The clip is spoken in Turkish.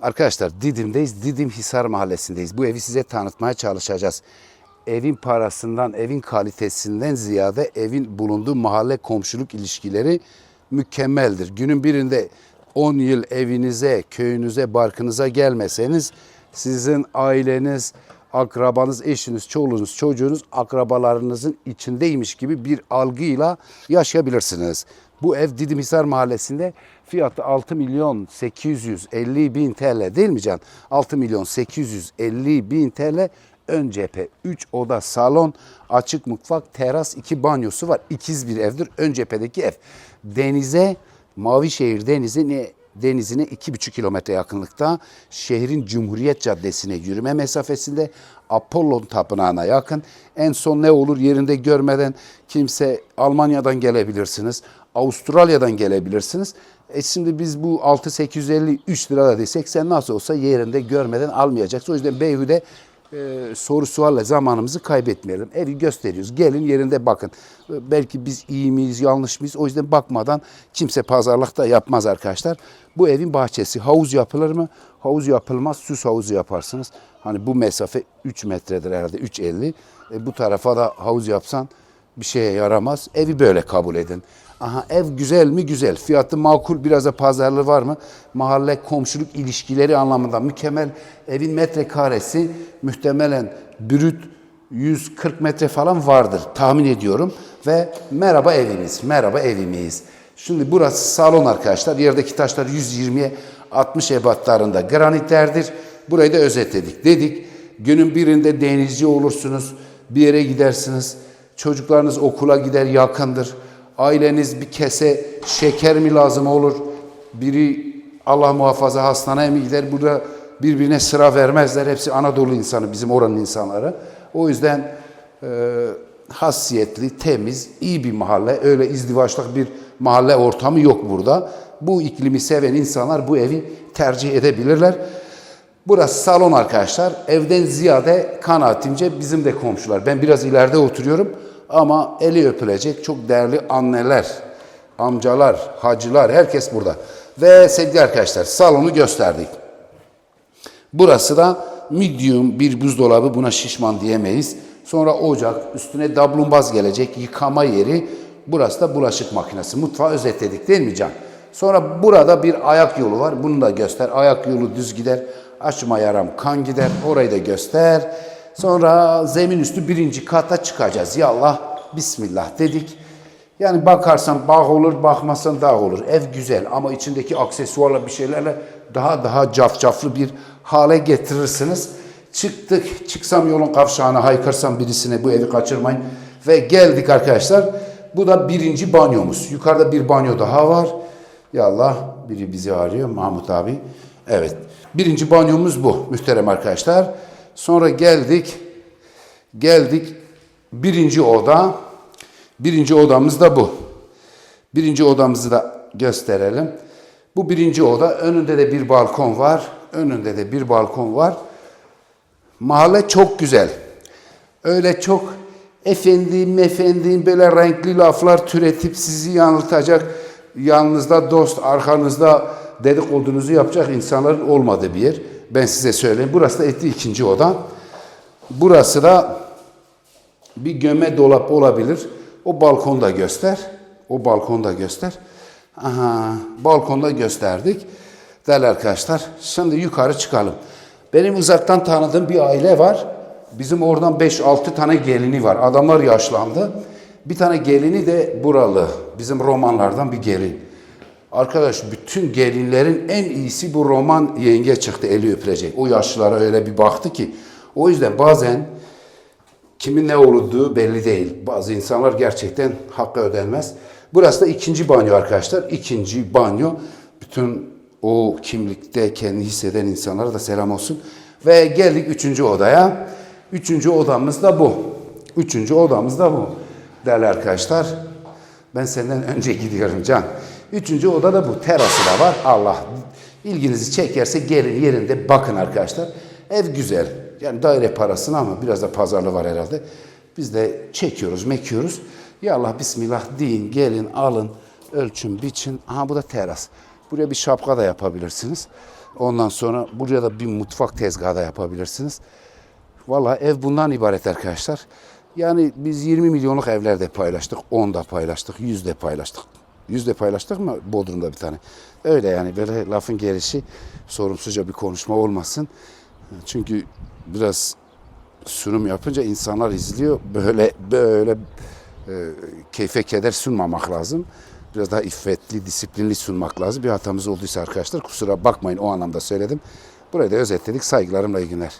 Arkadaşlar Didim'deyiz. Didim Hisar Mahallesi'ndeyiz. Bu evi size tanıtmaya çalışacağız. Evin parasından, evin kalitesinden ziyade evin bulunduğu mahalle komşuluk ilişkileri mükemmeldir. Günün birinde 10 yıl evinize, köyünüze, barkınıza gelmeseniz sizin aileniz, akrabanız, eşiniz, çoluğunuz, çocuğunuz akrabalarınızın içindeymiş gibi bir algıyla yaşayabilirsiniz. Bu ev Didimhisar Mahallesi'nde fiyatı 6 milyon 850 bin TL değil mi Can? 6 milyon 850 bin TL ön cephe 3 oda salon açık mutfak teras 2 banyosu var. İkiz bir evdir ön cephedeki ev. Denize Mavişehir Denizi'ne denizine 2,5 kilometre yakınlıkta şehrin Cumhuriyet Caddesi'ne yürüme mesafesinde Apollon Tapınağı'na yakın. En son ne olur yerinde görmeden kimse Almanya'dan gelebilirsiniz, Avustralya'dan gelebilirsiniz. E şimdi biz bu 6853 lira da desek sen nasıl olsa yerinde görmeden almayacaksın. O yüzden Beyhude e, soru sualla zamanımızı kaybetmeyelim. Evi gösteriyoruz. Gelin yerinde bakın. E, Belki biz iyi miyiz, yanlış mıyız? O yüzden bakmadan kimse pazarlık da yapmaz arkadaşlar. Bu evin bahçesi havuz yapılır mı? Havuz yapılmaz. Süs havuzu yaparsınız. Hani bu mesafe 3 metredir herhalde 3.50. E, bu tarafa da havuz yapsan bir şeye yaramaz. Evi böyle kabul edin. Aha ev güzel mi? Güzel. Fiyatı makul biraz da pazarlığı var mı? Mahalle komşuluk ilişkileri anlamında mükemmel. Evin metrekaresi muhtemelen brüt 140 metre falan vardır tahmin ediyorum. Ve merhaba evimiz, merhaba evimiz. Şimdi burası salon arkadaşlar. Yerdeki taşlar 120'ye 60 ebatlarında granitlerdir. Burayı da özetledik. Dedik günün birinde denizci olursunuz, bir yere gidersiniz. Çocuklarınız okula gider yakındır. Aileniz bir kese şeker mi lazım olur? Biri Allah muhafaza hastaneye mi gider? Burada birbirine sıra vermezler. Hepsi Anadolu insanı, bizim oranın insanları. O yüzden e, hassiyetli, temiz, iyi bir mahalle. Öyle izdivaçlık bir mahalle ortamı yok burada. Bu iklimi seven insanlar bu evi tercih edebilirler. Burası salon arkadaşlar. Evden ziyade kanaatimce bizim de komşular. Ben biraz ileride oturuyorum ama eli öpülecek çok değerli anneler, amcalar, hacılar herkes burada. Ve sevgili arkadaşlar salonu gösterdik. Burası da medium bir buzdolabı buna şişman diyemeyiz. Sonra ocak, üstüne dablumbaz gelecek, yıkama yeri. Burası da bulaşık makinesi. Mutfağı özetledik değil mi Can? Sonra burada bir ayak yolu var. Bunu da göster. Ayak yolu düz gider. Açma yaram kan gider. Orayı da göster. Sonra zemin üstü birinci kata çıkacağız. Yallah, Bismillah dedik. Yani bakarsan bağ olur, bakmazsan dağ olur. Ev güzel ama içindeki aksesuarla bir şeylerle daha daha cafcaflı bir hale getirirsiniz. Çıktık, çıksam yolun kavşağına haykırsam birisine bu evi kaçırmayın. Ve geldik arkadaşlar. Bu da birinci banyomuz. Yukarıda bir banyo daha var. Ya Allah, biri bizi arıyor Mahmut abi. Evet, birinci banyomuz bu muhterem arkadaşlar. Sonra geldik, geldik birinci oda. Birinci odamız da bu. Birinci odamızı da gösterelim. Bu birinci oda. Önünde de bir balkon var. Önünde de bir balkon var. Mahalle çok güzel. Öyle çok efendim efendim böyle renkli laflar türetip sizi yanıltacak, yanınızda dost, arkanızda dedikodunuzu yapacak insanların olmadığı bir yer. Ben size söyleyeyim. Burası da etli ikinci oda. Burası da bir göme dolap olabilir. O balkonda göster. O balkonda göster. Aha, balkonda gösterdik. Değerli arkadaşlar, şimdi yukarı çıkalım. Benim uzaktan tanıdığım bir aile var. Bizim oradan 5-6 tane gelini var. Adamlar yaşlandı. Bir tane gelini de buralı. Bizim romanlardan bir gelin. Arkadaş bütün gelinlerin en iyisi bu roman yenge çıktı eli öpülecek. O yaşlılara öyle bir baktı ki. O yüzden bazen kimin ne olduğu belli değil. Bazı insanlar gerçekten hakkı ödenmez. Burası da ikinci banyo arkadaşlar. İkinci banyo. Bütün o kimlikte kendini hisseden insanlara da selam olsun. Ve geldik üçüncü odaya. Üçüncü odamız da bu. Üçüncü odamız da bu. Değerli arkadaşlar, ben senden önce gidiyorum Can. Üçüncü odada bu. Terası da var. Allah ilginizi çekerse gelin yerinde bakın arkadaşlar. Ev güzel. Yani daire parasını ama biraz da pazarlığı var herhalde. Biz de çekiyoruz, mekiyoruz. Ya Allah bismillah deyin, gelin, alın, ölçün, biçin. Aha bu da teras. Buraya bir şapka da yapabilirsiniz. Ondan sonra buraya da bir mutfak tezgahı da yapabilirsiniz. Vallahi ev bundan ibaret arkadaşlar. Yani biz 20 milyonluk evlerde paylaştık, 10 da paylaştık, 100 de paylaştık. 100 de paylaştık mı Bodrum'da bir tane. Öyle yani böyle lafın gelişi sorumsuzca bir konuşma olmasın. Çünkü biraz sunum yapınca insanlar izliyor. Böyle böyle e, keyfe keder sunmamak lazım. Biraz daha iffetli, disiplinli sunmak lazım. Bir hatamız olduysa arkadaşlar kusura bakmayın o anlamda söyledim. Burayı da özetledik. Saygılarımla iyi günler.